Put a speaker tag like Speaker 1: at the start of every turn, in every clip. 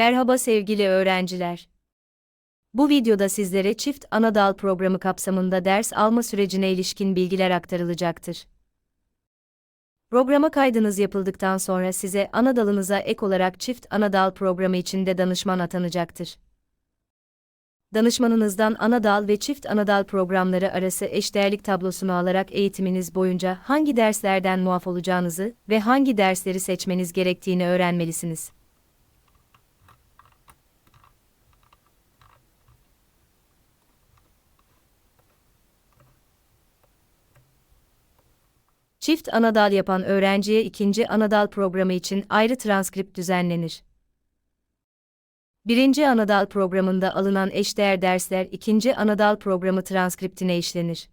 Speaker 1: Merhaba sevgili öğrenciler. Bu videoda sizlere çift ana dal programı kapsamında ders alma sürecine ilişkin bilgiler aktarılacaktır. Programa kaydınız yapıldıktan sonra size ana dalınıza ek olarak çift ana dal programı içinde danışman atanacaktır. Danışmanınızdan ana dal ve çift ana dal programları arası eşdeğerlik tablosunu alarak eğitiminiz boyunca hangi derslerden muaf olacağınızı ve hangi dersleri seçmeniz gerektiğini öğrenmelisiniz. Çift anadal yapan öğrenciye ikinci anadal programı için ayrı transkript düzenlenir. Birinci anadal programında alınan eşdeğer dersler ikinci anadal programı transkriptine işlenir.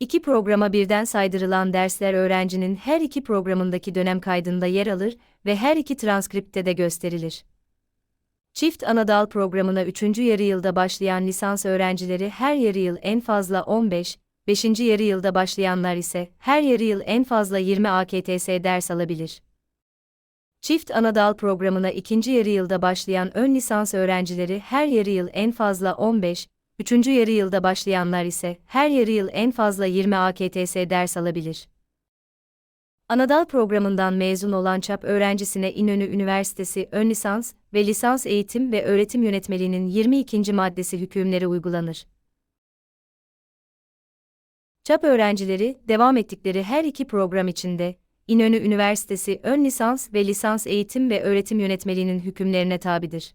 Speaker 1: İki programa birden saydırılan dersler öğrencinin her iki programındaki dönem kaydında yer alır ve her iki transkripte de gösterilir. Çift anadal programına 3. yarı yılda başlayan lisans öğrencileri her yarı yıl en fazla 15, 5. yarı yılda başlayanlar ise her yarı yıl en fazla 20 AKTS ders alabilir. Çift anadal programına ikinci yarı yılda başlayan ön lisans öğrencileri her yarı yıl en fazla 15, üçüncü yarı yılda başlayanlar ise her yarı yıl en fazla 20 AKTS ders alabilir. Anadal programından mezun olan ÇAP öğrencisine İnönü Üniversitesi ön lisans ve lisans eğitim ve öğretim yönetmeliğinin 22. maddesi hükümleri uygulanır. ÇAP öğrencileri devam ettikleri her iki program içinde İnönü Üniversitesi ön lisans ve lisans eğitim ve öğretim yönetmeliğinin hükümlerine tabidir.